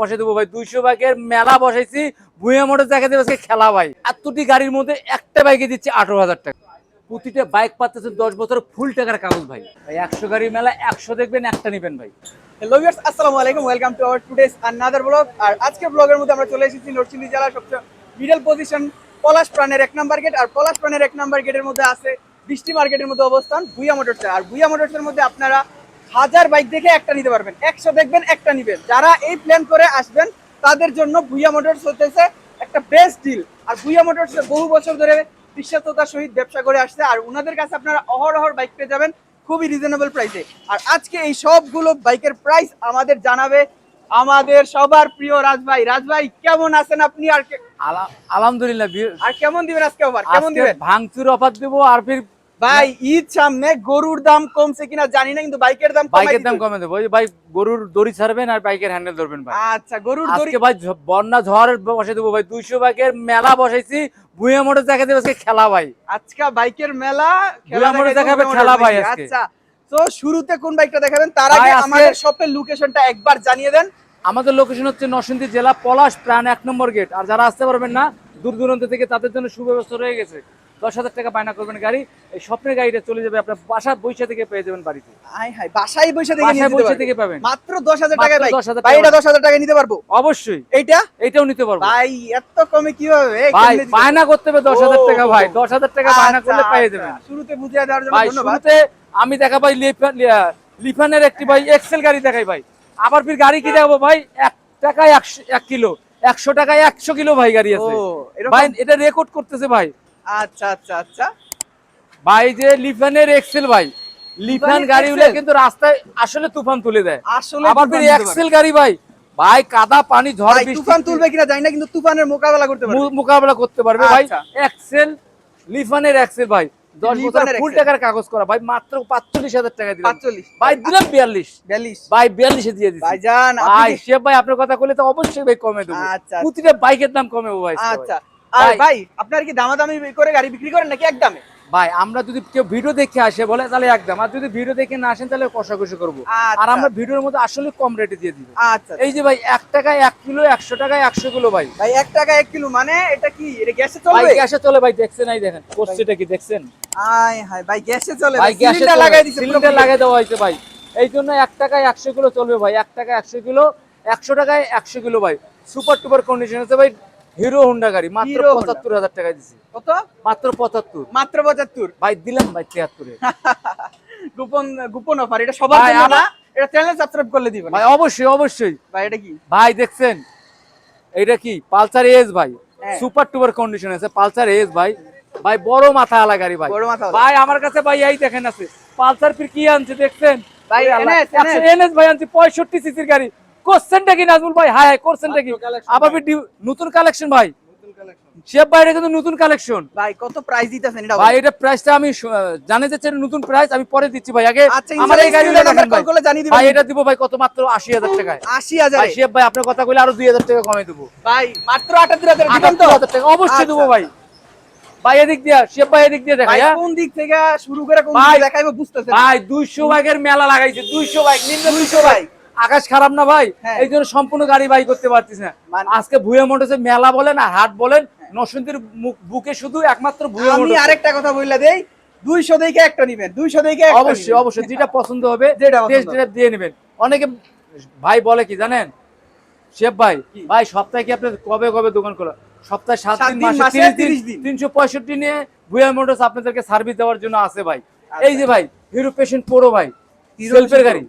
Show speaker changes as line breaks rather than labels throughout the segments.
বসে দেবো ভাই। দুইশো বাইকের মেলা বসাইছি। ভুঁইয়া মোটর দেখা দেবে আজকে খেলা ভাই। এতটি গাড়ির মধ্যে একটা বাইকে দিচ্ছি আঠারো হাজার টাকা। প্রতিটা বাইক পাচ্ছেন দশ বছর ফুল টাকার কাগজ ভাই। একশো গাড়ি মেলা, একশো দেখবেন, একটা নিবেন ভাই।
হ্যালো ভিউয়ার্স আসসালামু আলাইকুম। Welcome to our today's another blog আর আজকের ব্লগের মধ্যে আমরা চলে এসেছি নরসিংদী জেলার সবচেয়ে মিডল পজিশন পলাশ প্রাণের এক নাম্বার গেট আর পলাশ প্রাণের এক নাম্বার গেটের মধ্যে আছে বৃষ্টি মার্কেটের মধ্যে অবস্থান, ভুইয়া মোটরস আর ভুইয়া মোটরসের মধ্যে আপনারা হাজার বাইক দেখে একটা নিতে পারবেন। একশো দেখবেন একটা নিবেন। যারা এই প্ল্যান করে আসবেন তাদের জন্য ভুইয়া মোটরস হতেছে একটা বেস্ট ডিল আর ভুইয়া মোটরস বহু বছর ধরে বিশ্বস্ততার সহিত ব্যবসা করে আসছে। আর ওনাদের কাছে আপনারা অহরহর বাইক পেয়ে যাবেন খুবই রিজনেবল প্রাইসে আর আজকে এই সবগুলো বাইকের প্রাইস আমাদের জানাবে আমাদের সবার প্রিয় রাজভাই রাজভাই কেমন আছেন আপনি? আর
আলহামদুলিল্লাহ
আর কেমন দিবেন আজকে আবার কেমন দিবেন?
ভাঙচুর অফার দেবো আর ফির
ভাই ঈদ সামনে গরুর দাম কমছে কিনা জানি না কিন্তু বাইকের দাম
বাইকের দাম কমে দেবো। ভাই গরুর দড়ি ছাড়বেন আর বাইকের হ্যান্ডেল ধরবেন ভাই।
আচ্ছা গরুর দড়ি
আজকে ভাই বন্যা ঝড় বসে দেবো ভাই। দুইশো বাইকের মেলা বসাইছি মোটর আজকে খেলা ভাই।
আজকে বাইকের মেলা
মোটর দেখাবে খেলা ভাই আজকে।
আচ্ছা তো শুরুতে কোন বাইকটা দেখাবেন? তার আগে আমাদের শপের লোকেশনটা একবার জানিয়ে দেন।
আমাদের লোকেশন হচ্ছে নরসিংদী জেলা পলাশ প্রাণ এক নম্বর গেট আর যারা আসতে পারবেন না দূর দূরান্ত থেকে তাদের জন্য সুব্যবস্থা রয়ে গেছে। দশ হাজার টাকা বায়না করবেন গাড়ি এই স্বপ্নের গাড়িটা চলে যাবে আপনার বাসা বৈশা থেকে পেয়ে যাবেন বাড়িতে।
হাই হাই বাসায়
বৈশা থেকে পাবেন।
মাত্র দশ হাজার টাকায়
মাত্র
বাইক
10,000
ভাই এটা দশ হাজার টাকায় নিতে পারব।
অবশ্যই।
এইটা?
এইটাও নিতে পারব।
ভাই এত কমে কীভাবে? এই
ভাই বায়না করতে হবে দশ হাজার টাকা ভাই। দশ হাজার টাকা বায়না করলে
আচ্ছা,
পেয়ে
আচ্ছা।
যাবেন
শুরুতে বুঝিয়ে দেওয়ার জন্য ধন্যবাদ।
আমি দেখা ভাই লিফানের একটি ভাই এক্সেল গাড়ি দেখাই ভাই। আবার ফির গাড়ি কি দেখাবো ভাই? এক টাকায় একশো এক কিলো। একশো টাকায় একশো কিলো ভাই গাড়ি আছে। ভাই এটা রেকর্ড করতেছে ভাই।
আচ্ছা আচ্ছা আচ্ছা।
ভাই যে লিফানের এক্সেল ভাই লিফান গাড়িগুলো? কিন্তু রাস্তায় আসলে তুফান তুলে দেয়।
আসলে
আবার। এক্সেল গাড়ি ভাই ভাই কাদা পানি ঝড় বৃষ্টি।
তুফান তুলবে কিনা জানি না কিন্তু তুফানের মোকাবেলা করতে পারবে।
মোকাবেলা করতে পারবে ভাই।
আচ্ছা।
এক্সেল লিফানের এক্সেল ভাই। ফুল টাকার কাগজ করা। ভাই মাত্র পাঁচচল্লিশ হাজার টাকা দিলাম। ভাই দিলাম বিয়াল্লিশ।
বিয়াল্লিশ।
ভাই বিয়াল্লিশে দিয়ে দিচ্ছি
ভাইজান
ভাই
আপনি
ভাই আপনার কথা বলে তো অবশ্যই ভাই কমে দেবো।
আচ্ছা।
প্রতিটা বাইকের দাম কমে ভাই।
আচ্ছা। আর
ভাই।
আপনার কি দামাদামি করে গাড়ি বিক্রি করেন নাকি একদমে?
ভাই আমরা যদি কেউ ভিডিও দেখে আসে বলে তাহলে একদম। আর যদি ভিডিও দেখে না আসেন তাহলে কষাকষি করব।
আচ্ছা।
আর আমরা ভিডিওর মধ্যে আসলে কম রেটে দিয়ে দিব।
আচ্ছা।
এই যে ভাই এক টাকায় এক কিলো একশো টাকায় একশো কিলো ভাই।
ভাই এক টাকা এক কিলো মানে এটা কি? এটা গ্যাসে
ভাই
চলবে?
গ্যাসে চলে ভাই দেখছেন এই দেখেন। কোর্সিটা কি দেখছেন?
আয় হায় ভাই গ্যাসে চলে
ভাই। গ্যাসে
লাগাই দিছে
সিলিন্ডার লাগাই দেওয়া হয়েছে ভাই। এই জন্য এক টাকায় একশো কিলো চলবে ভাই। এক টাকা একশো কিলো একশো টাকায় একশো কিলো ভাই। সুপার টুপার কন্ডিশন আছে ভাই। হিরো হোন্ডা গাড়ি মাত্র পঁচাত্তর হাজার টাকা দিছি।
কত?
মাত্র পঁচাত্তর।
মাত্র পঁচাত্তর?
ভাই দিলাম ভাই তিয়াত্তরে।
গোপন গোপন অফার এটা সবার জন্য না এটা চ্যানেল সাবস্ক্রাইব করলে দিবেন।
ভাই অবশ্যই অবশ্যই।
ভাই এটা কি?
ভাই দেখছেন? এটা কি? পালসার এস ভাই। সুপার টুপার কন্ডিশন আছে পালসার এস ভাই। ভাই বড় মাথা আলা গাড়ি ভাই।
বড় মাথা
ভাই আমার কাছে ভাই এই দেখেন আছে। পালসার ফির কি আনছে দেখছেন?
ভাই, NS
ভাই আনছে পঁয়ষট্টি সিসির গাড়ি। কোশ্চেনটা কি নাজমুল ভাই? হাই হাই কোশ্চেনটা কি? আবার
ভাই।
নতুন কালেকশন ভাই। শেফ ভাই এটা কিন্তু নতুন কালেকশন
ভাই কত প্রাইস দিতেছেন এটা
ভাই এটা প্রাইসটা আমি যাচ্ছে নতুন প্রাইস আমি পরে দিচ্ছি ভাই। আগে
আচ্ছা
আমার এই
কল
ভাই।
জানিয়ে দিবেন।
ভাই এটা দিব ভাই কত? মাত্র আশি হাজার টাকায়।
80000
ভাই শেফ ভাই আপনার কথা কইলে আরও দুই হাজার টাকা কমাই দেবো।
ভাই মাত্র 78000 দিবেন তো?
78,000 টাকা অবশ্যই দেবো
আচ্ছা।
ভাই ভাই এদিক দিয়ে শেফ ভাই এদিক দিয়ে
ভাই
দেখাই?
কোন দিক থেকে শুরু করে কোন
ভাই,
দিকে দেখাইবো বুঝতেছেন
ভাই দুইশো বাইকের মেলা লাগাইছে দুইশো বাইক নিম্ন
200
দুইশো বাইক
বাইক।
আকাশ খারাপ না ভাই?
হ্যাঁ।
এই জন্য সম্পূর্ণ গাড়ি বাই করতে পারতিস না।
মানে-
আজকে ভুয়া মোটরসে মেলা বলেন আর হাট বলেন মুখ- বুকে শুধু একমাত্র ভুয়া
আমি আরেকটা কথা বললা দেই 200 দেখে একটা নিবেন 200 দেখে একটা
অবশ্যই অবশ্যই যেটা পছন্দ হবে
যেটা
টেস্ট দিয়ে নেবেন। অনেকে ভাই বলে কি জানেন? শেফ ভাই ভাই সপ্তাহে কি আপনার কবে কবে দোকান খোলা? সপ্তাহে সাত দিন মাসে তিরিশ দিন। তিনশো পঁয়ষট্টি নিয়ে ভুয়া মোটরস আপনাদেরকে সার্ভিস দেওয়ার জন্য আছে ভাই।
আচ্ছা।
এই যে ভাই হিরো পেশেন্ট প্রো ভাই সেলফের গাড়ি।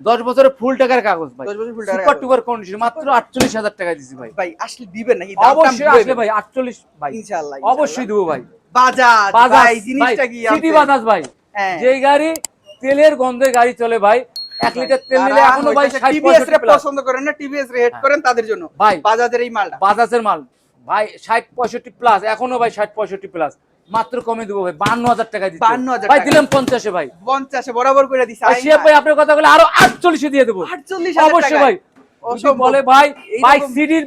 দশ বছরের ফুল টাকার কাগজ ভাই।
10 বছর full টাকার
সুপার টুপার কন্ডিশন মাত্র আটচল্লিশ হাজার টাকা দিছি ভাই।
ভাই আসলে দিবেন নাকি
অবশ্যই? আসলে ভাই আটচল্লিশ ভাই।
ইনশাআল্লাহ
অবশ্যই দেবো ভাই।
বাজাজ ভাই জিনিসটা কি
সিটি বাজাজ ভাই।
হ্যাঁ।
যেই গাড়ি তেলের গন্ধে গাড়ি চলে ভাই এক লিটার তেল নিলে এখনও ভাই পঁয়ষট্টি
রে পছন্দ করেন না টিভিএস রে হেড
হ্যাঁ।
করেন তাদের জন্য।
ভাই।
বাজাজের এই মালটা।
বাজাজের মাল। ভাই ষাট পঁয়ষট্টি প্লাস এখনও ভাই ষাট পঁয়ষট্টি প্লাস মাত্র কমে দেবো ভাই বান্ন হাজার টাকা দিচ্ছি।
52,000
ভাই দিলাম পঞ্চাশে ভাই।
50 বরাবর করে দিছে।
ভাই শেফ ভাই। আপনার কথা বলে আরও আটচল্লিশে দিয়ে দেবো।
48
অবশ্যই ভাই। বলে ভাই বাইক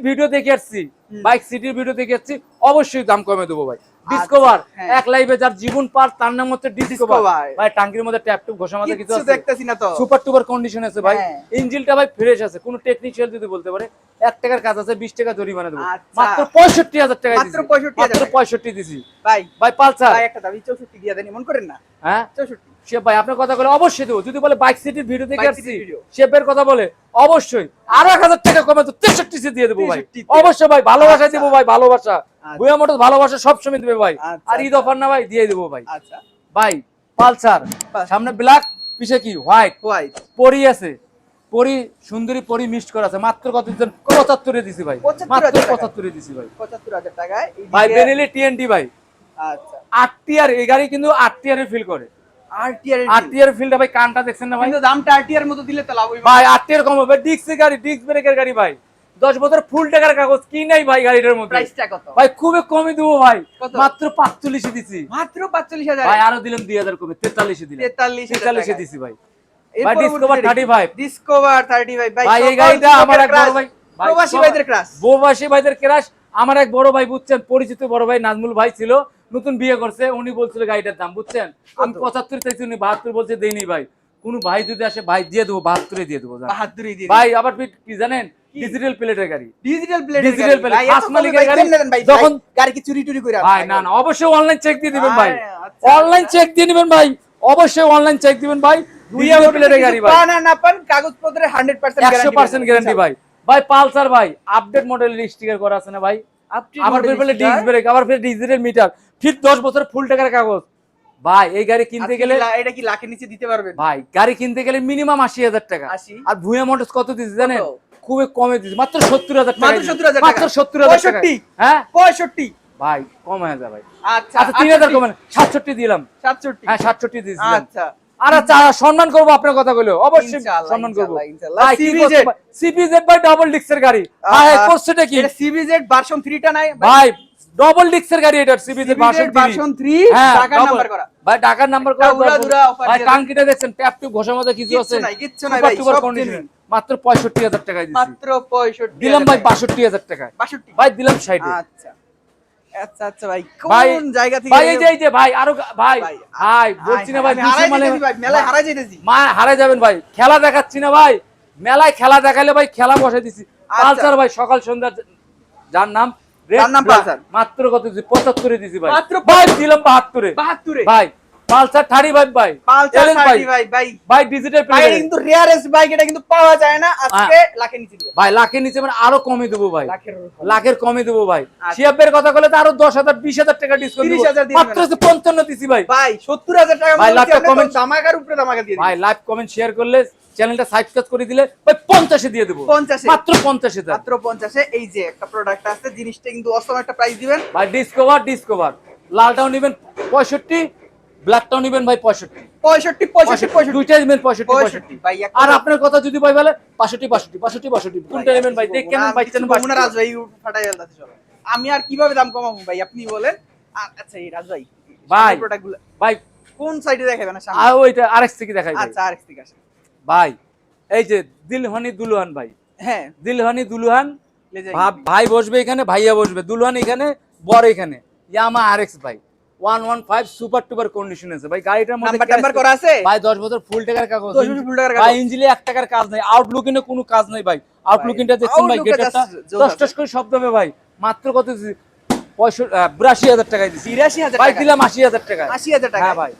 ভিডিও দেখে আসছি বাইক ভিডিও দেখে আসছি অবশ্যই দাম কমে দেবো ভাই। ডিসকভার
হ্যাঁ।
এক লাইভে যার জীবন পার তার নাম হচ্ছে ডিসকভার। ভাই টাঙ্কির মধ্যে ট্যাপ টুপ ঘষা কিছু
দেখতেছি না তো।
সুপার টুপার কন্ডিশন আছে ভাই।
হ্যাঁ।
ইঞ্জিনটা ভাই ফ্রেশ আছে কোনো টেকনিশিয়াল যদি বলতে পারে এক টাকার কাজ আছে বিশ টাকা জরিমানা দেবো।
আচ্ছা।
মাত্র পঁয়ষট্টি হাজার টাকা
মাত্র 65,000
মাত্র পঁয়ষট্টি দিছি।
ভাই
ভাই পালসার।
একটা দাবি চৌষট্টি দিয়ে দেন মন করেন না।
হ্যাঁ?
চৌষট্টি।
সে ভাই আপনার কথা বলে অবশ্যই দেবো। যদি বলে বাইক সিটির ভিডিও দেখে আসছি শেপের কথা বলে অবশ্যই। আরও এক হাজার টাকা কমে তো তেষট্টি সে দিয়ে দেবো ভাই। অবশ্যই ভাই ভালোবাসা
আচ্ছা।
দেবো ভাই ভালোবাসা।
আচ্ছা।
বুয়া মোটর ভালোবাসা সবসময় দেবে ভাই। আর ঈদ। অফার না ভাই দিয়ে দেবো ভাই।
আচ্ছা।
ভাই পালসার।
পালসার।
সামনে ব্ল্যাক পিছে কি? হোয়াইট
হোয়াইট
পরি আছে। পরি সুন্দরী পরি মিক্সড করা আছে। মাত্র কত দিচ্ছেন পঁচাত্তরে দিছি ভাই।
75,000
মাত্র। পঁচাত্তরে দিছি ভাই।
পঁচাত্তর হাজার টাকায়।
ভাই বেনেলি টিএনটি ভাই।
আচ্ছা।
আট টিয়ার এই গাড়ি কিন্তু আট টিয়ারের ফিল করে। ভাই কানটা দেখছেন না ভাই?
দামটা আরটিআর মতো দিলে তো লাভ হইবে
ভাই কম হবে। গাড়ি ডিক্স ব্রেকের গাড়ি ভাই। দশ বছর ফুল টাকার কাগজ কি নাই ভাই গাড়িটার মধ্যে?
প্রাইসটা কত?
ভাই খুবই কমে দেবো ভাই? মাত্র পাঁচচল্লিশে দিছি।
মাত্র পাঁচচল্লিশ হাজার?
ভাই আরও দিলাম দুই হাজার কমে। তেতাল্লিশে দিলাম
তেতাল্লিশ
তেতাল্লিশে দিছি ভাই। ভাই, Discover 35
ডিসকভার থার্টি ফাইভ ভাই
ভাই এই গাড়িটা আমার এক বড় ভাই।
প্রবাসী ভাইদের ক্রাশ
প্রবাসী ভাইদের ক্রাশ আমার এক বড় ভাই বুঝছেন পরিচিত বড় ভাই নাজমুল ভাই ছিল নতুন বিয়ে করছে উনি বলছিল গাড়িটার দাম বুঝছেন? আমি? পঁচাত্তর চাইছি উনি বাহাত্তর বলছে দেইনি ভাই। কোন ভাই যদি আসে ভাই দিয়ে দেবো বাহাত্তরে দিয়ে দেবো ভাই আবার কি জানেন? ডিজিটাল প্লেটের গাড়ি।
ডিজিটাল প্লেট ভাই
মালিকের গাড়ি, যখন-
গাড়ি কি চুরি টুরি করে
ভাই না না অবশ্যই অনলাইন চেক দিয়ে দিবেন ভাই।
আচ্ছা,
অনলাইন চেক দিয়ে দিবেন ভাই। অবশ্যই অনলাইন চেক দিবেন ভাই। ডিজিটাল প্লেটের গাড়ি ভাই।
পান না পান কাগজপত্রের হান্ড্রেড পার্সেন্ট
একশো পার্সেন্ট গ্যারান্টি ভাই। ভাই পালসার ভাই আপডেট মডেলের স্টিকার করা আছে না ভাই? আবার ফের বলে ডিস্ক ব্রেক আবার ফের ডিজিটাল মিটার ফির দশ বছর ফুল টাকার কাগজ। ভাই এই গাড়ি কিনতে গেলে
এটা কি লাখের নিচে দিতে পারবেন?
ভাই গাড়ি কিনতে গেলে মিনিমাম আশি হাজার টাকা।
80
আর ভুয়া মোটরস কত জানেন? খুবই কমে দিচ্ছে মাত্র সত্তর হাজার টাকা
মাত্র 70,000 টাকা।
মাত্র টাকা। হ্যাঁ ভাই কম হয়ে? যায় ভাই
আচ্ছা
আচ্ছা তিন হাজার কমেন সাতষট্টি দিলাম।
সাতষট্টি?
হ্যাঁ সাতষট্টি দিয়েছিলাম।
আচ্ছা।
আর সম্মান করব আপনার কথা বলে। অবশ্যই সম্মান করব।
ইনশাআল্লাহ, ইনশাআল্লাহ।
ভাই কি
CBZ
সিপিজেড ভাই ডাবল ডিক্সের গাড়ি। ভাই
আহা,
কি?
সিবিজেড ভার্সন 3টা নাই
ভাই। ডবল ডিক্সের গাড়ি এটা সিপিজেড ভার্সন
ভার্সন 3
হ্যাঁ
নাম্বার করা।
ভাই ঢাকার নাম্বার করা
একটা উড়াধুরা offer
ভাই টাঙ্কিটা দেখছেন ট্যাপ মধ্যে কিছু আছে।
নাই, কিচ্ছু নাই ভাই, সব
condition। মাত্র পঁয়ষট্টি হাজার টাকায় দিচ্ছি
মাত্র 65
দিলাম ভাই বাষট্টি হাজার টাকায়।
62
ভাই দিলাম ষাটে।
আচ্ছা। আচ্ছা আচ্ছা ভাই
ভাই
কোন জায়গা থেকে
ভাই এই যে এই যে ভাই আরও ভাই
ভাই,
ভাই বলছি না ভাই
আমি
দুশো
হারাই
মানে
মেলায় হারাই যেতেছি।
মা হারে যাবেন ভাই খেলা দেখাচ্ছি না ভাই মেলায় খেলা দেখালে ভাই খেলা বসাই দিছি।
আচ্ছা।
পালসার ভাই সকাল সন্ধ্যা যার নাম? মাত্র কত পঁচাত্তরে দিছি ভাই।
মাত্র
দিলাম বাহাত্তরে।
72
ভাই পালসার থার্টি ভাই ভাই
পালসার
Challenge ভাই
30 ভাই ভাই
ভাই ডিজিটাল
ভাই এটা কিন্তু রেয়ারেস্ট বাইক এটা কিন্তু পাওয়া যায় না আজকে লাখের নিচে দিবে
ভাই লাখের নিচে মানে আরও কমে দেবো ভাই।
লাখের
কমে দেবো ভাই।
আচ্ছা।
শিয়াবের কথা বলে তো আরও দশ হাজার বিশ হাজার টাকা ডিসকাউন্ট
30,000 দিয়ে
মাত্র
দিবেন।
হচ্ছে পঞ্চান্ন দিছি ভাই।
ভাই 70000 টাকা
ভাই,
তো
comment-
ধামাকার উপরে ধামাকা দিয়ে
ভাই লাইভ কমেন্ট শেয়ার করলে চ্যানেলটা সাবস্ক্রাইব করে দিলে ভাই পঞ্চাশে দিয়ে দেবো।
50 এ।
মাত্র পঞ্চাশে দেন
মাত্র 50 এ এই যে একটা প্রোডাক্ট আছে জিনিসটা কিন্তু অসম একটা প্রাইস দিবেন।
ভাই ডিসকভার ডিসকভার লালটাও নেবেন পঁয়ষট্টি ব্ল্যাকটাও নেবেন ভাই পঁয়ষট্টি।
65 65 65
দুইটাই নেবেন পঁয়ষট্টি পঁয়ষট্টি
ভাই
আর আপনার কথা যদি ভাই বলে পাঁষট্টি পাঁষট্টি পাঁষট্টি পাঁষট্টি কোনটা নেবেন ভাই? দেখে নেন ভাই চেন
রাজ ভাই। ফাটাই গেলতাছে সব আমি আর কীভাবে দাম কমাবো ভাই? আপনি বলেন। আচ্ছা এই রাজ ভাই
ভাই। ভাই।
কোন সাইডে দেখাবেন? সামনে
আর ওইটা আরেক থেকে দেখাই।
আচ্ছা আরেক থেকে আসেন।
ভাই এই যে দিলহানি দুলহান ভাই।
হ্যাঁ।
দিলহানি দুলহান। ভাই বসবে এখানে ভাইয়া বসবে। দুলহান এখানে বর এখানে। ইয়ামা আরএক্স ভাই। One one five super duper condition আছে। ভাই গাড়িটার মধ্যে
নাম্বার
cash
করা আছে?
ভাই দশ বছর ফুল টাকার কাগজ।
10 বছর full টাকার কাগজ।
ভাই কাজ নাই আউটলুকিং কোনো কাজ নাই ভাই। আউটলুকিংটা দেখছেন ভাই। টস করে শব্দ হবে ভাই। মাত্র কত বিরাশি হাজার টাকায় দিছি।
82000
ভাই
টাকা
দিলাম আশি হাজার টাকা
80000 টাকা
হ্যাঁ ভাই।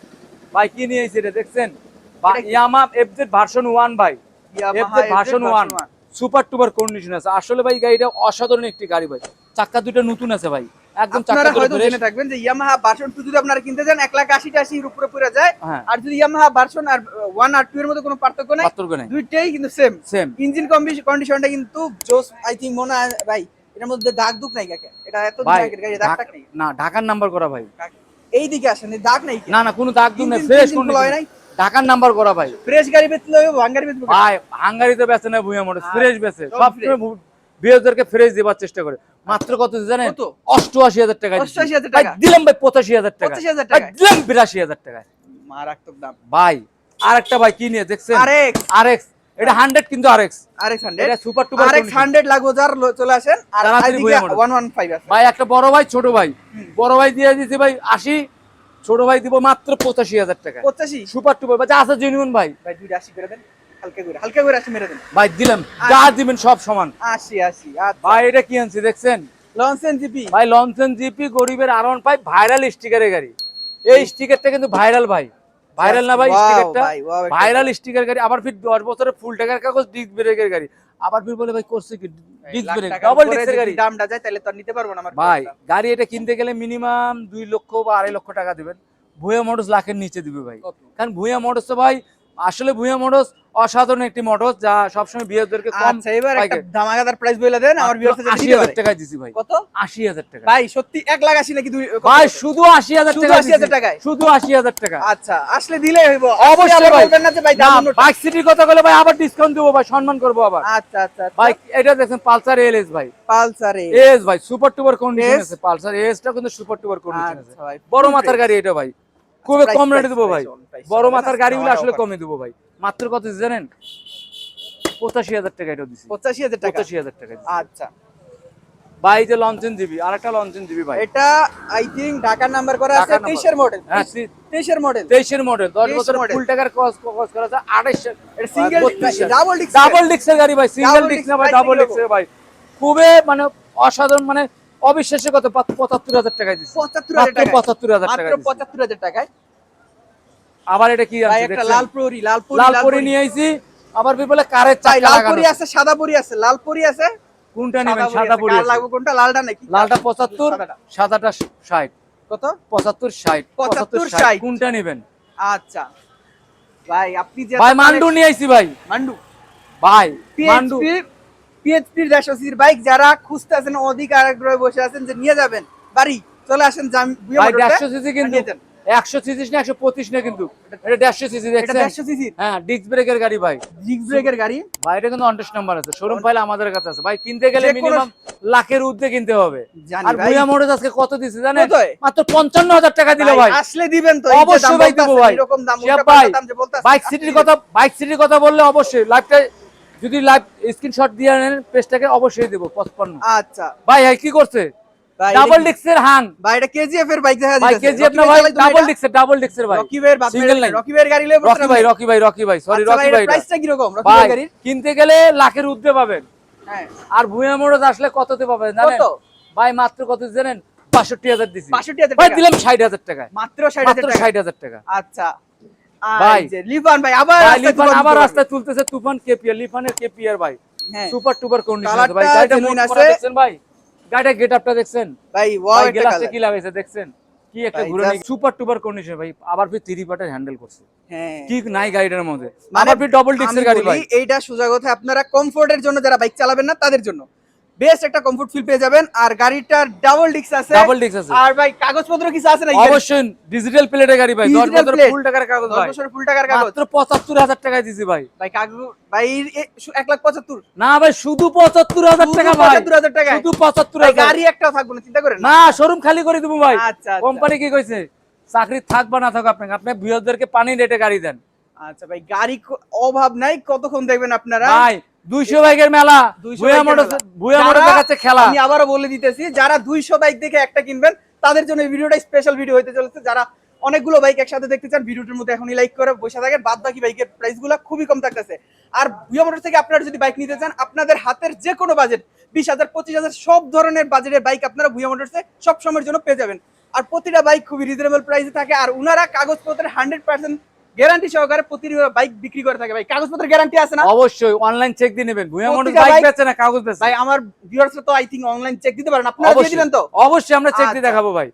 ভাই কি নিয়ে এসেছে এটা দেখছেন? ইয়ামা এফজেড ভার্সন ওয়ান ভাই। FZ version one super duper condition আছে। আসলে ভাই গাড়িটা অসাধারণ একটি গাড়ি ভাই। চাক্কা দুটো নতুন আছে ভাই। একদম
আপনারা হয়তো জেনে থাকবেন যে ইয়ামাহা ভার্সন 2 যদি আপনারা কিনতে যান 1 লাখ 80 টাশি এর উপরে পড়ে যায়।
হ্যাঁ।
আর যদি ইয়ামাহা ভার্সন আর 1 আর 2 এর মধ্যে কোনো পার্থক্য নাই
পাত্রকে নাই।
দুইটাই কিন্তু সেম
সেম
ইঞ্জিন কন্ডিশনটা কিন্তু জোস আই থিংক মনে হয় ভাই এটার মধ্যে দাগ দুগ নাই কাকে? এটা এত দিন
ভাই
দাগ টাগ
ঢাকা-
নেই
না ঢাকার নাম্বার করা ভাই।
এই দিকে আসেন দাগ নাই
না না কোনো দাগ নাই। ফ্রেশ
engine নাই?
ঢাকার নাম্বার করা ভাই।
ফ্রেশ গাড়ি বেচলে ভাঙ্গারি বেচবে কেন?
ভাই হাঙ্গারিতে বেচে না ভুইয়া মোটর
হ্যাঁ,
ফ্রেশ বেচে।
সব
বিয়েদেরকে ফ্রেশ দেবার চেষ্টা করে। মাত্র কত জানেন?
কত?
অষ্টআশি হাজার টাকা দিচ্ছি।
88,000
ভাই,
টাকা।
দিলাম ভাই পঁচাশি হাজার টাকা।
85,000।
দিলাম বিরাশি হাজার টাকায়।
মারাত্মক দাম।
ভাই আরেকটা ভাই কি নিয়ে দেখছেন?
আরেক।
আরএক্স এটা হান্ড্রেড কিন্তু আরএক্স
আরএক্স হান্ড্রেড।
এটা সুপার টুপার
আরএক্স হান্ড্রেড লাগবে যার চলে আসেন। আর আইদিকে
বইয়ে মডেল।
ওয়ান ওয়ান ফাইভ আছে।
ভাই একটা বড় ভাই ছোট ভাই। বড় ভাই দিয়ে দিছি ভাই আশি। ছোট ভাই দিব মাত্র পঁচাশি হাজার টাকা
পঁচাশি?
সুপার টুপার আছে জেনুইন ভাই।
ভাই করে দেন। হালকা করে হালকা করে আশি মেরে দেন।
ভাই দিলাম যা দিবেন সব সমান।
আশি আশি আচ্ছা।
ভাই এটা কি আনছি দেখছেন?
লনসেন জিপি
ভাই লঞ্চন জিপি গরিবের আরন পাই ভাইরাল স্টিকারের গাড়ি। এই স্টিকারটা কিন্তু ভাইরাল ভাই। ভাইরাল না ভাই স্টিকারটা?
ভাই, wow, একটা
ভাইরাল স্টিকার গাড়ি আবার ফির দশ বছরের ফুল টাকার কাগজ ডিস্ক ব্রেকের গাড়ি। আবার ফির বলে ভাই করছে কি? ডিস্ক ব্রেক
টাকার
ডিস্কের গাড়ি।
দামটা যায় তাহলে তো নিতে পারব না আমার
ভাই গাড়ি এটা কিনতে গেলে মিনিমাম দুই লক্ষ বা আড়াই লক্ষ টাকা দিবেন। ভুয়া মোটরস লাখের নিচে দিবে ভাই। কারণ ভুয়া মোটরস তো ভাই আসলে ভুয়া মোটরস অসাধারণ একটি মোটরস যা সবসময় বিয়েদেরকে কম
আচ্ছা এবার একটা ধামাকাদার প্রাইস বলে দেন আমার
আশি হাজার টাকায় দিছি ভাই।
কত?
আশি হাজার টাকা।
ভাই সত্যি এক লাখ আশি নাকি দুই
ভাই শুধু আশি হাজার
শুধু
টাকা
80,000
দিছি।
টাকায়?
শুধু আশি হাজার টাকা।
আচ্ছা আসলে দিলে হইব।
অবশ্যই ভাই।
বলবেন না যে ভাই দাম
বাইক সিটির কথা বলে ভাই আবার ডিসকাউন্ট দেবো ভাই সম্মান করব আবার।
আচ্ছা আচ্ছা
ভাই এটা দেখেন পালসার এলএস ভাই।
পালসার
এস ভাই সুপার টুপার কন্ডিশন? আছে পালসার এসটা কিন্তু সুপার টুপার কন্ডিশন আছে।
আচ্ছা ভাই
বড় মাথার গাড়ি এটা ভাই। খুবই কম রেটে দেবো ভাই। বড় মাথার গাড়িগুলো আসলে। কমে দেবো ভাই। মাত্র কত জানেন? পঁচাশি হাজার টাকা এটা দিছি।
পঁচাশি হাজার টাকা?
পঁচাশি হাজার টাকা
আচ্ছা।
ভাই যে লঞ্চন আর একটা লঞ্চন ভাই।
এটা আই ঢাকার নাম্বার করা আছে। মডেল
হ্যাঁ
মডেল
মডেল দশ
23
বছর
model।
ফুল টাকার কস কস করা আছে আড়াইশো
এটা সিঙ্গেল ডাবল ডিক্স
ডাবল ডিক্সের গাড়ি ভাই সিঙ্গেল ডিক্স না ভাই ডাবল ডিক্সের ভাই। খুবই মানে অসাধারণ মানে অবিশ্বাস্য কত পঁচাত্তর হাজার টাকায় দিচ্ছে
পঁচাত্তর হাজার টাকা
পঁচাত্তর হাজার টাকা
পঁচাত্তর হাজার টাকায়।
আবার এটা কি
ভাই
আছে
একটা
দেখছেন?
লাল পরি লাল পরি
লাল পরি নিয়ে আইছি আবার বলে কারের
ভাই
চাকা
লাল
লাগানো।
পরি আছে সাদা পরি আছে লাল পরি আছে।
কোনটা নেবেন? সাদা। পরি
লাগবে কোনটা? লালটা নাকি?
লালটা পঁচাত্তর
সাদাটা।
সাদাটা ষাট।
কত?
পঁচাত্তর ষাট।
75,
পঁচাত্তর
60
ষাট। কোনটা নেবেন?
আচ্ছা। ভাই আপনি যে
ভাই মান্ডু নিয়ে আইছি ভাই।
মান্ডু।
ভাই মান্ডু
পিএইচপির দেড়শো সির বাইক যারা খুঁজতে আছেন অধিক আগ্রহে বসে আছেন যে নিয়ে যাবেন বাড়ি চলে আসেন।
দেড়শো সিসি কিন্তু একশো সিসি না একশো পঁচিশ না কিন্তু। এটা দেড়শো সিসি
দেড়শো সিসির।
হ্যাঁ ডিস্ক ব্রেকের গাড়ি ভাই।
জিগ ব্রেকের গাড়ি।
ভাই এটা কিন্তু অন্টাস নাম্বার আছে। শোরুম ফাইল আমাদের কাছে আছে। ভাই কিনতে গেলে মিনিমাম লাখের ঊর্ধ্বে কিনতে হবে। আর
ভাই।
ভুয়া মোটরস আজকে কত দিছে জানেন? মাত্র পঞ্চান্ন হাজার টাকা দিল ভাই
আসলে দিবেন তো
অবশ্যই ভাই দেবো ভাই। বাইক সিটির কথা বাইক সিটির কথা বললে অবশ্যই। লাইভটা যদি লাইভ স্ক্রিনশট দিয়ে নেন পেজটাকে অবশ্যই দেবো পঁচপান্ন।
আচ্ছা।
ভাই কি করছে? ডাবল ডিক্সের হাং।
ভাই এটা কেজিএফ এর বাইক দেখা যাচ্ছে
কেজিএফ না ভাই ডাবল ডিক্সের ডাবল ডিক্সের ভাই।
রকি ভাইয়ের বাপ। রকি ভাইয়ের গাড়ি
রকি ভাই রকি ভাই রকি ভাই সরি রকি ভাই
প্রাইসটা কি রকম রকি
ভাই
গাড়ির?
কিনতে গেলে লাখের ঊর্ধ্বে পাবেন।
হ্যাঁ।
আর ভুয়া মোড়জ আসলে কততে পাবেন জানেন?
কত?
ভাই মাত্র কত জানেন? বাষট্টি হাজার দিছি।
62,000
ভাই দিলাম ষাট হাজার টাকায়।
মাত্র 60
মাত্র
টাকা।
ষাট হাজার টাকা।
আচ্ছা।
ভাই।
ভাই লিফান ভাই আবার
লিফান আবার রাস্তায় তুলতেছে তুফান কেপিআর লিফানের কেপিআর ভাই। সুপার টুপার কন্ডিশন ভাই। গাড়িটা
genuine
করা দেখছেন ভাই। গাড়িটা গেট দেখছেন।
ভাই ওয়াও একটা কালার
কি লাগাইছে দেখছেন? কি একটা ঘুরে সুপার টুপার কন্ডিশন ভাই। আবার ফির থ্রি পার্টের হ্যান্ডেল করছে।
হ্যাঁ।
কি নাই গাড়িটার মধ্যে।
মানে
আবার ফির ডবল ডিক্সের গাড়ি ভাই।
এইটা সোজা কথা। আপনারা কমফোর্টের জন্য যারা বাইক চালাবেন না তাদের জন্য। বেস্ট একটা কমফোর্ট ফিল পেয়ে যাবেন। আর গাড়িটার ডাবল ডিস্ক আছে।
ডাবল ডিক্স আছে।
আর ভাই কাগজপত্র কিছু আছে না
অবশ্যই ডিজিটাল প্লেটের গাড়ি ভাই। দশ
Digital
বছর ফুল টাকার কাগজ ভাই।
বছরের ফুল টাকার কাগজ।
মাত্র পঁচাত্তর হাজার টাকায় দিছি ভাই।
ভাই কাগজ ভাই এ- শু- এক লাখ পঁচাত্তর।
না ভাই শুধু পঁচাত্তর হাজার
শুধু
টাকা ভাই।
75,000 টাকায়।
শুধু পঁচাত্তর
ভাই,
হাজার
গাড়ি একটাও থাকবে না চিন্তা করেন না।
শোরুম খালি করে দেবো ভাই।
আচ্ছা আচ্ছা।
কোম্পানি কি কইছে? চাকরি থাক বা না থাক আপনাকে আপনি বৃহস্পতিকে পানি রেটে গাড়ি দেন।
আচ্ছা ভাই গাড়ি অভাব নাই কতক্ষণ দেখবেন আপনারা?
ভাই দুইশো বাইকের মেলা। ভুয়া মোটর ভুয়া মোটর দেখাচ্ছে খেলা।
আমি আবারও বলে দিতেছি যারা দুইশো বাইক দেখে একটা কিনবেন তাদের জন্য এই ভিডিওটা স্পেশাল ভিডিও হতে চলেছে। যারা অনেকগুলো বাইক একসাথে দেখতে চান ভিডিওটির মধ্যে এখনই লাইক করে বসে থাকেন। বাদ বাকি বাইকের প্রাইস খুবই কম থাকতেছে। আর মোটর থেকে আপনারা যদি বাইক নিতে চান আপনাদের হাতের যে কোনো বাজেট বিশ হাজার পঁচিশ হাজার সব ধরনের বাজেটের বাইক আপনারা ভুয়া মোটরসে সব সময়ের জন্য পেয়ে যাবেন। আর প্রতিটা বাইক খুবই রিজনেবল প্রাইসে থাকে। আর উনারা কাগজপত্রের হান্ড্রেড পার্সেন্ট গ্যারান্টি সহকারে প্রতিটি বাইক বিক্রি করে থাকে ভাই। কাগজপত্রের গ্যারান্টি আছে না?
অবশ্যই অনলাইন চেক দিয়ে নেবেন। ভুয়া মোটর বাইক বেচে না কাগজ বেচে।
ভাই আমার ভিউয়ার্স তো আই থিংক অনলাইন চেক দিতে পারেন। আপনারা দিয়ে দিবেন তো?
অবশ্যই আমরা চেক দিয়ে
আচ্ছা।
দেখাবো ভাই।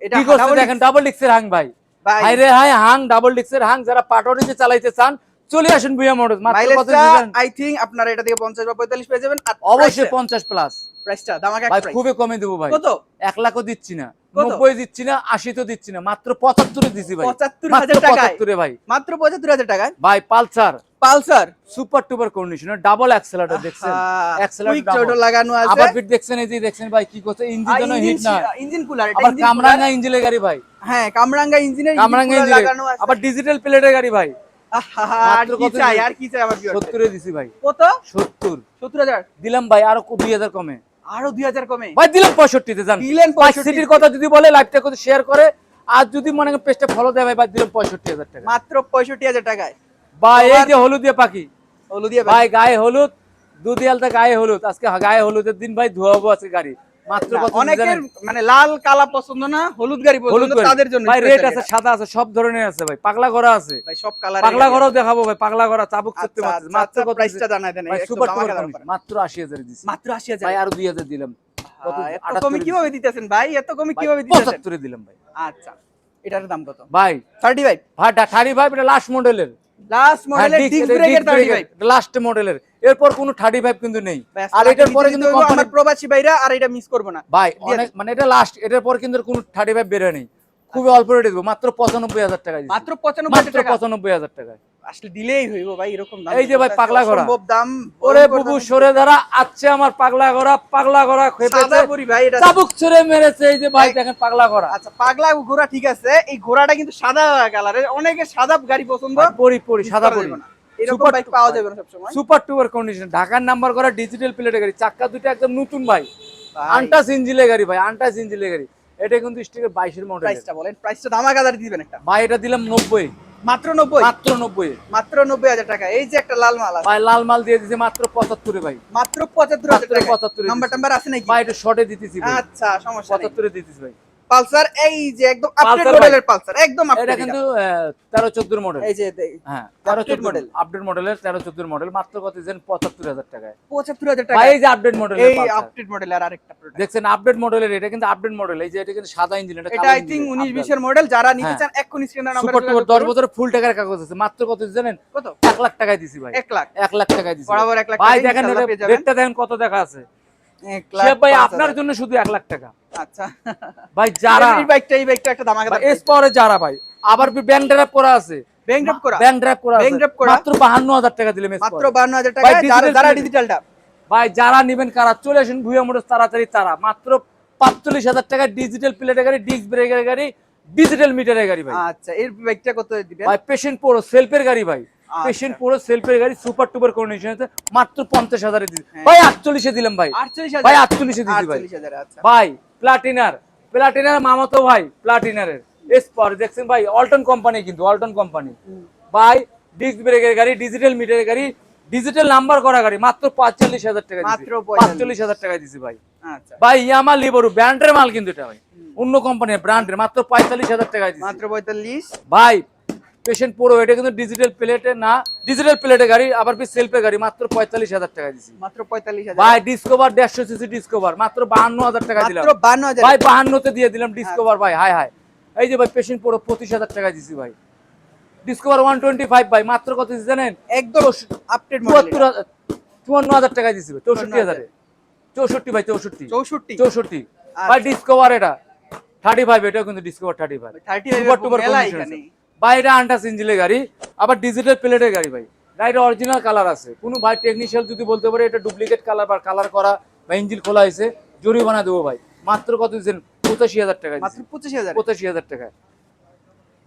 এটা
কি করছে দেখেন ডাবল ডিক্সের হাং ভাই। হাই রে হাই হাং ডাবল ডিক্সের হাং যারা পাটরিতে চালাইতে চান চলে আসুন ভুয়া মোটর মাত্র কত
মাইলেজটা
দিবেন?
আই থিঙ্ক আপনারা এটা থেকে 50 বা 45 পেয়ে যাবেন।
অবশ্যই পঞ্চাশ প্লাস
প্রাইসটা দামাকা
ভাই খুবই কমে দেবো ভাই।
কত?
এক লাখও দিচ্ছি না
কত?
নব্বই দিচ্ছি না আশি তো দিচ্ছি না মাত্র পঁচাত্তরে দিচ্ছি ভাই।
75000
মাত্র
টাকায়?
পঁচাত্তরে ভাই।
মাত্র 75000 টাকায়?
ভাই Pulsar.
Pulsar?
Super duper conditioner double accelerator দেখছেন? double।
লাগানো আছে।
আবার ফিট দেখছেন এই যে দেখছেন ভাই কি করছে? ইঞ্জিন যেন হিট না
ইঞ্জিন কুলার এটা
আবার কামরাঙ্গা ইঞ্জিনের গাড়ি ভাই।
হ্যাঁ কামরাঙ্গা ইঞ্জিনের
কামরাঙ্গা ইঞ্জিন
লাগানো আছে।
আবার ডিজিটাল প্লেটের গাড়ি ভাই।
আর
মাত্র
কি চাই? আর কি চাই আমার viewers? দের?
সত্তরে দিছি ভাই।
কত?
সত্তর।
সত্তর হাজার?
দিলাম ভাই আরও দুই হাজার কমে।
আরও দুই হাজার কমে?
ভাই দিলাম পঁয়ষট্টিতে জান।
দিলেন 65
সিটির কথা যদি বলে লাইভটা করে শেয়ার করে আর যদি মনে করেন পেজটা ফলো দেয় ভাই ভাই দিলাম পঁয়ষট্টি হাজার টাকা।
মাত্র পঁয়ষট্টি হাজার টাকায়।
ভাই এই
তোমার-
যে হলুদিয়া পাখি।
হলুদিয়া
ভাই গায়ে হলুদ গায়ে হলুদ। আজকে গায়ে হলুদের দিন ভাই ধোয়াবো আজকে গাড়ি। মাত্র
অনেকের মানে লাল কালা পছন্দ না হলুদ গাড়ি পছন্দ তাদের জন্য
ভাই রেড আছে সাদা আছে সব ধরনের আছে ভাই পাগলা করা আছে।
ভাই সব কালার
পাগলা করাও দেখাবো ভাই পাগলা করা চাবুক চুক্তি
আচ্ছা,
মাত্র
আচ্ছা,
মাত্র
আচ্ছা,
কত
প্রাইসটা জানাই দেন,
ভাই সুপার
দামাকা
টুপার
দাম
কন্ডিশন,
করেন।
মাত্র 80000 দিছি।
মাত্র আশি হাজার?
ভাই আরও 2000 দিলাম।
এত কমে কীভাবে দিতেছেন ভাই? এত কমে কীভাবে দিতেছেন?
75 দিলাম ভাই।
আচ্ছা এটার দাম কত?
ভাই
থার্টি ফাইভ
ভাই 35 এটা লাস্ট মডেলের
লাস্ট মডেলের ডিস্ক ব্রেকের থার্টি ফাইভ
লাস্ট মডেলের এরপর কোনো 35 কিন্তু নেই। আর এটার পরে কিন্তু
আমার প্রবাসী ভাইরা আর এটা মিস করব না।
ভাই অনেক মানে এটা লাস্ট এটার পর কিন্তু কোনো 35 বের নেই। খুবই অল্প রেটে দেবো মাত্র 95000 টাকা দিছি
মাত্র টাকা?
95000 টাকা
আসলে দিলেই হইব ভাই এরকম দাম
এই যে ভাই পাগলা ঘোড়া।
সম্ভব দাম
ওরে বুবু সরে আছে আমার পাগলা ঘোড়া পাগলা ঘোড়া খেপেছে।
ভাই এটা
চাবুক ছুড়ে মেরেছে এই যে ভাই দেখেন পাগলা ঘোড়া।
আচ্ছা পাগলা ঘোড়া ঠিক আছে এই ঘোড়াটা কিন্তু সাদা কালারের অনেকে সাদা গাড়ি পছন্দ
পরি পরি সাদা পরি।
যাবে এরকম বাইক পাওয়া যাবে না সবসময়।
সুপার টুপার কন্ডিশন ঢাকার নাম্বার করা ডিজিটাল প্লেটের গাড়ি। চাক্কা দুটো একদম নতুন ভাই। আন্টাস ইঞ্জিনের গাড়ি ভাই আন্টাস ইঞ্জিনের গাড়ি। এটা কিন্তু স্টিকের বাইশের মডেল
প্রাইসটা বলেন প্রাইসটা দামাকাদার দিবেন একটা।
ভাই এটা দিলাম নব্বই।
মাত্র নব্বই?
মাত্র নব্বই।
মাত্র নব্বই হাজার টাকা। এই যে একটা লাল মাল
ভাই লাল মাল দিয়ে দিছে মাত্র পঁচাত্তরে ভাই।
মাত্র পঁচাত্তর
75
নাম্বার টাম্বার আছে নাকি?
ভাই এটা শর্টে দিতেছি
আচ্ছা সমস্যা
পঁচাত্তরে দিতেছি ভাই।
পালসার এই যে একদম আপডেট মডেলের পালসার একদম
এটা কিন্তু তেরো চোদ্দোর মডেল
এই যে
হ্যাঁ তেরো
Update
চোদ্দ আপডেট মডেলের তেরো চোদ্দোর মডেল মাত্র কত পঁচাত্তর হাজার টাকায়।
পঁচাত্তর হাজার টাকা
এই যে আপডেট মডেল
এই আপডেট মডেল আর আরেকটা প্রোডাক্ট
দেখছেন আপডেট মডেলের এটা কিন্তু আপডেট মডেল এই যে এটা কিন্তু সাদা ইঞ্জিন
এটা আই থিঙ্ক উনিশ বিশের মডেল যারা নিতে
হ্যাঁ।
চান এক্ষুনি স্ক্রিনের
সুপার টুপার দশ
নাম্বার
বছরের ফুল টাকার কাগজ আছে মাত্র কত জানেন
কত?
এক লাখ টাকায় দিছি ভাই।
এক লাখ।
এক লাখ টাকায় দিছি।
বরাবর এক লাখ
ভাই দেখেন রেটটা দেখেন কত টাকা আছে।
এক লাখ
ভাই আপনার জন্য শুধু এক লাখ টাকা।
আচ্ছা।
ভাই যারা
এই বাইকটা এই বাইকটা একটা দামাকা
এস পাওয়ারে যারা ভাই আবার ড্রাইভ করা আছে।
ব্যাংক ড্রপ করা।
ব্যাংক করা
করা?
মাত্র বাহান্ন হাজার টাকা দিলাম এস
মাত্র
পাওয়ারে।
বান্ন হাজার টাকা যারা যারা ডিজিটালটা
ভাই যারা নিবেন কারা? চলে আসেন ভুয়া মোটর তাড়াতাড়ি তারা। মাত্র পাঁচচল্লিশ হাজার টাকা ডিজিটাল প্লেটের গাড়ি ডিস্ক ব্রেকের গাড়ি ডিজিটাল মিটারের গাড়ি ভাই।
আচ্ছা এর বাইকটা কত দিবেন?
ভাই পেশেন্ট পুরো সেলফের গাড়ি ভাই।
আচ্ছা।
পেশেন্ট পুরো সেলফের গাড়ি সুপার টুপার কন্ডিশন মাত্র পঞ্চাশ হাজারে দিচ্ছি
হ্যাঁ।
ভাই আটচল্লিশে দিলাম ভাই। ভাই আটচল্লিশে ভাই।
আচ্ছা।
ভাই প্লাটিনার। প্লাটিনার মামাতো ভাই প্লাটিনারের। এসপার দেখছেন ভাই অল্টন কোম্পানি কিন্তু অল্টন কোম্পানি। ভাই ডিস্ক ব্রেকের গাড়ি ডিজিটাল মিটারের গাড়ি ডিজিটাল নাম্বার করা গাড়ি মাত্র পাঁচচল্লিশ হাজার টাকা
মাত্র
মাত্র
45
পাঁচচল্লিশ হাজার টাকা দিছি ভাই।
আচ্ছা।
ভাই ইয়ামা লিবরু ব্র্যান্ডের মাল কিন্তু এটা ভাই। অন্য কোম্পানির ব্র্যান্ডের মাত্র পঁয়তাল্লিশ হাজার টাকা
মাত্র পঁয়তাল্লিশ।
ভাই পেশেন্ট পুরো এটা কিন্তু ডিজিটাল প্লেটে না ডিজিটাল প্লেটে গাড়ি আবার সেলফে গাড়ি মাত্র পঁয়তাল্লিশ হাজার টাকা দিছি।
মাত্র পঁয়তাল্লিশ হাজার
ভাই ডিসকভার দেড়শো সিসি ডিসকভার মাত্র বাহান্ন হাজার টাকা দিলাম।
হাজার
ভাই বাহান্নতে দিয়ে দিলাম ডিসকভার ভাই হাই হাই এই যে ভাই পেশেন্ট পুরো পঁচিশ হাজার টাকা দিছি ভাই। ডিসকভার ওয়ান টোয়েন্টি ফাইভ ভাই মাত্র কত জানেন?
একদম আপডেট
চুয়াত্তর চুয়ান্ন হাজার টাকা দিছি ভাই চৌষট্টি হাজারে। চৌষট্টি ভাই চৌষট্টি।
চৌষট্টি।
চৌষট্টি।
আচ্ছা।
ভাই ডিসকভার এটা। থার্টি ফাইভ এটাও কিন্তু Discover thirty five
thirty
super ভাই এটা আন্টাস গাড়ি আবার ডিজিটাল প্লেটের গাড়ি ভাই। গাড়িটা অরিজিনাল কালার আছে। কোনো ভাই টেকনিশিয়াল যদি বলতে পারে এটা ডুপ্লিকেট কালার বা কালার করা বা ইঞ্জিন খোলা হয়েছে জরিমানা দেবো ভাই। মাত্র কত দিচ্ছেন পঁচাশি হাজার টাকা
মাত্র পঁচিশ হাজার।
পঁচাশি হাজার টাকায়।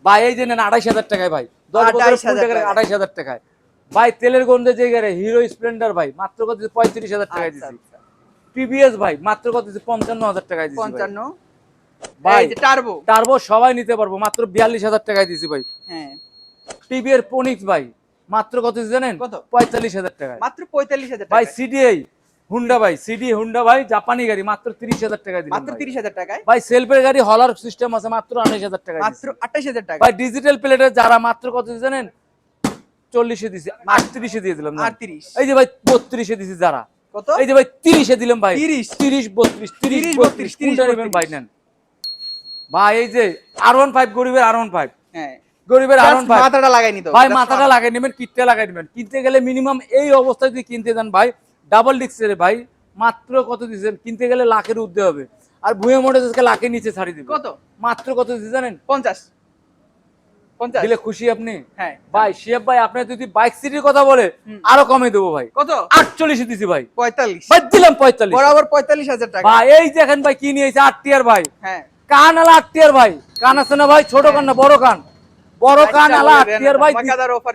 ভাই এই যে নেন আড়াইশ হাজার টাকায় ভাই। দশ বছরের
28,000
ফুল টাকায়
টাকায়।
আড়াইশ হাজার টাকায়। ভাই তেলের গন্ধে যে গাড়ি হিরো স্প্লেন্ডার ভাই মাত্র কত পঁয়ত্রিশ হাজার টাকায়
আচ্ছা,
দিচ্ছি
আচ্ছা।
টিভিএস ভাই মাত্র কত পঞ্চান্ন হাজার টাকায় দিচ্ছি
পঞ্চান্ন।
ভাই
টার্বো।
টার্বো সবাই নিতে পারব মাত্র বিয়াল্লিশ হাজার টাকায় দিছি ভাই।
হ্যাঁ।
টিভি এর পনিক্স ভাই মাত্র কত জানেন?
কত?
পঁয়তাল্লিশ হাজার টাকায়।
মাত্র পঁয়তাল্লিশ হাজার
ভাই সিডিআই হুন্ডা ভাই সিডি হুন্ডা ভাই জাপানি গাড়ি মাত্র তিরিশ হাজার টাকা
মাত্র। তিরিশ হাজার টাকায়?
ভাই সেলফের গাড়ি হলার সিস্টেম আছে মাত্র আঠাশ হাজার টাকা
মাত্র আঠাশ হাজার টাকা
ভাই ডিজিটাল প্লেটের যারা মাত্র কত জানেন? চল্লিশে দিছি আটত্রিশে দিয়ে দিলাম না।
আর তিরিশ
এই যে ভাই বত্রিশে দিছি যারা।
কত?
এই যে ভাই তিরিশে দিলাম ভাই।
30
তিরিশ বত্রিশ তিরিশ বত্রিশ
32,
কোনটা নেবেন ভাই নেন? ভাই এই যে আর ওয়ান ফাইভ গরিবের আর ওয়ান ফাইভ
হ্যাঁ।
গরিবের আর
Just মাথাটা লাগাই নিত
ভাই মাথাটা লাগাই নেবেন কিটটা লাগাই নেবেন। কিনতে গেলে মিনিমাম এই অবস্থায় যদি কিনতে যান ভাই ডাবল ডিক্সের ভাই মাত্র কত দিচ্ছেন কিনতে গেলে লাখের ঊর্ধ্বে হবে। আর ভুয়ে মোটে আজকে লাখের নিচে ছাড়ি দিবে।
কত?
মাত্র কত দিচ্ছে জানেন?
পঞ্চাশ। পঞ্চাশ।
দিলে খুশি আপনি?
হ্যাঁ।
ভাই শিয়াব ভাই আপনি যদি বাইক সিটির কথা বলে আরও কমে দেবো ভাই।
কত?
আটচল্লিশে দিছি ভাই।
পঁয়তাল্লিশ।
ভাই দিলাম পঁয়তাল্লিশ।
বরাবর পঁয়তাল্লিশ হাজার টাকা।
ভাই এই দেখেন ভাই কি নিয়েছে আট টিয়ার ভাই।
হ্যাঁ।
কান আলা আট ভাই। কান আছে না ভাই? ছোট কান না বড় কান। বড়
বলে দেন,
আটটিয়ার ভাই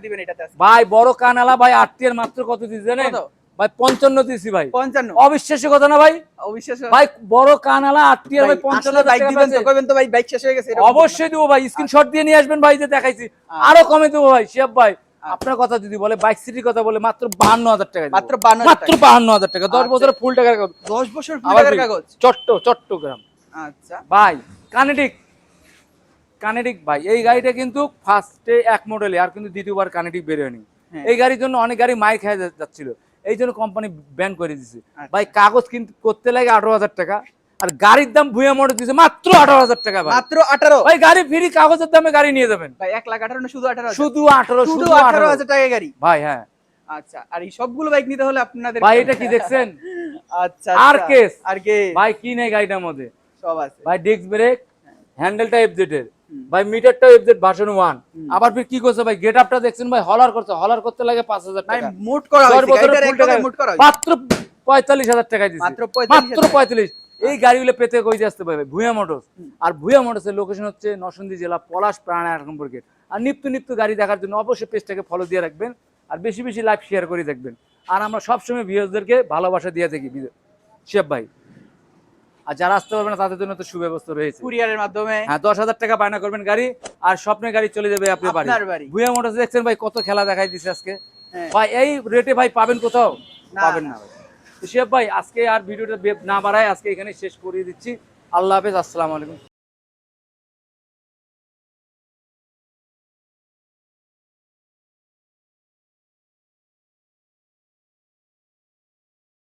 দিবেন এটাতে
ভাই বড় কানালা ভাই আটটিয়ার মাত্র কত জানেন? ভাই পঞ্চান্ন দিছি ভাই।
55
অবিশ্বাস্য কথা না ভাই?
অবিশ্বাস্য।
ভাই বড় কানালা আটটিয়ার ভাই
ভাই,
পঞ্চান্ন
বাইক দিবেন তো কইবেন তো ভাই বাইক শেষ হয়ে গেছে
অবশ্যই দেবো ভাই স্ক্রিনশট দিয়ে নিয়ে আসবেন ভাই যে দেখাইছি।
আচ্ছা।
আরও কমে দেবো ভাই শিয়াব ভাই। আপনার কথা যদি বলে বাইক সিটির কথা বলে মাত্র বাহান্ন হাজার টাকা
মাত্র 52,000
মাত্র বাহান্ন হাজার টাকা দশ
আচ্ছা।
বছরের ফুল টাকার কাগজ।
10 বছর ফুল
আবার
টাকার কাগজ?
চট্ট চট্টগ্রাম।
আচ্ছা।
ভাই কানেডিক কানেডিক ভাই এই গাড়িটা কিন্তু ফার্স্টে এক মডেলে আর কিন্তু দ্বিতীয়বার কানেডিক বেরোয়নি
হ্যাঁ।
এই গাড়ির জন্য অনেক গাড়ি মাইক খেয়ে যাচ্ছিল। এই জন্য কোম্পানি ব্যান করে দিছে।
আচ্ছা।
ভাই কাগজ কিন্তু করতে লাগে আঠারো হাজার টাকা আর গাড়ির দাম ভুয়া মোটর দিছে মাত্র আঠারো হাজার টাকা
মাত্র 18
ভাই গাড়ি ফ্রি কাগজের দামে গাড়ি নিয়ে যাবেন।
ভাই 1 লাখ 18 না শুধু 18
শুধু আঠারো
শুধু
শুধু
18
আঠারো
হাজার টাকা গাড়ি?
ভাই হ্যাঁ।
আচ্ছা আর এই সবগুলো বাইক নিতে হলে আপনাদের
ভাই এটা কি দেখছেন?
আচ্ছা
আর। কেস।
আর কে
ভাই কি নেই গাড়িটার মধ্যে?
সব আছে।
ভাই ডিস্ক ব্রেক হ্যান্ডেলটা এফজেড এর। ভাই মিটারটা এফজেড ভার্সন ওয়ান আবার ফির কি করছে ভাই? দেখছেন ভাই? হলার করছে। হলার করতে লাগে পাঁচ হাজার
ভাই
টাকা।
মোট করা
দশ
হয়েছে।
বছরের
গাড়িটার
full
এক মোট করা
মাত্র পঁয়তাল্লিশ হাজার টাকায়
মাত্র 45,000
মাত্র পঁয়তাল্লিশ। এই গাড়িগুলো পেতে কই আসতে পারবে? ভুয়া মোটরস। আর ভুয়া মোটরসের লোকেশন হচ্ছে নরসিংদী জেলা পলাশ প্রাণ এক নম্বর গেট আর নিত্য নিত্য গাড়ি দেখার জন্য অবশ্যই পেজটাকে ফলো দিয়ে রাখবেন। আর বেশি বেশি লাইভ শেয়ার করে দেখবেন। আর আমরা সবসময় ভিউয়ার্সদেরকে ভালোবাসা দিয়ে থাকি শেফ ভাই। আর যারা আসতে পারবে না তাদের জন্য তো সুব্যবস্থা রয়েছে।
কুরিয়ারের মাধ্যমে।
হ্যাঁ দশ হাজার টাকা বায়না করবেন গাড়ি আর স্বপ্নের গাড়ি চলে যাবে আপনি বাড়ি।
বাড়ি।
ভুয়া মোটরস দেখছেন ভাই কত খেলা দেখাই দিচ্ছে আজকে।
হ্যাঁ।
ভাই এই রেটে ভাই পাবেন কোথাও? পাবেন না ভাই। ভাই আজকে আর ভিডিওটা না বাড়ায় আজকে এখানে শেষ করিয়ে দিচ্ছি। আল্লাহ হাফেজ আসসালামু আলাইকুম।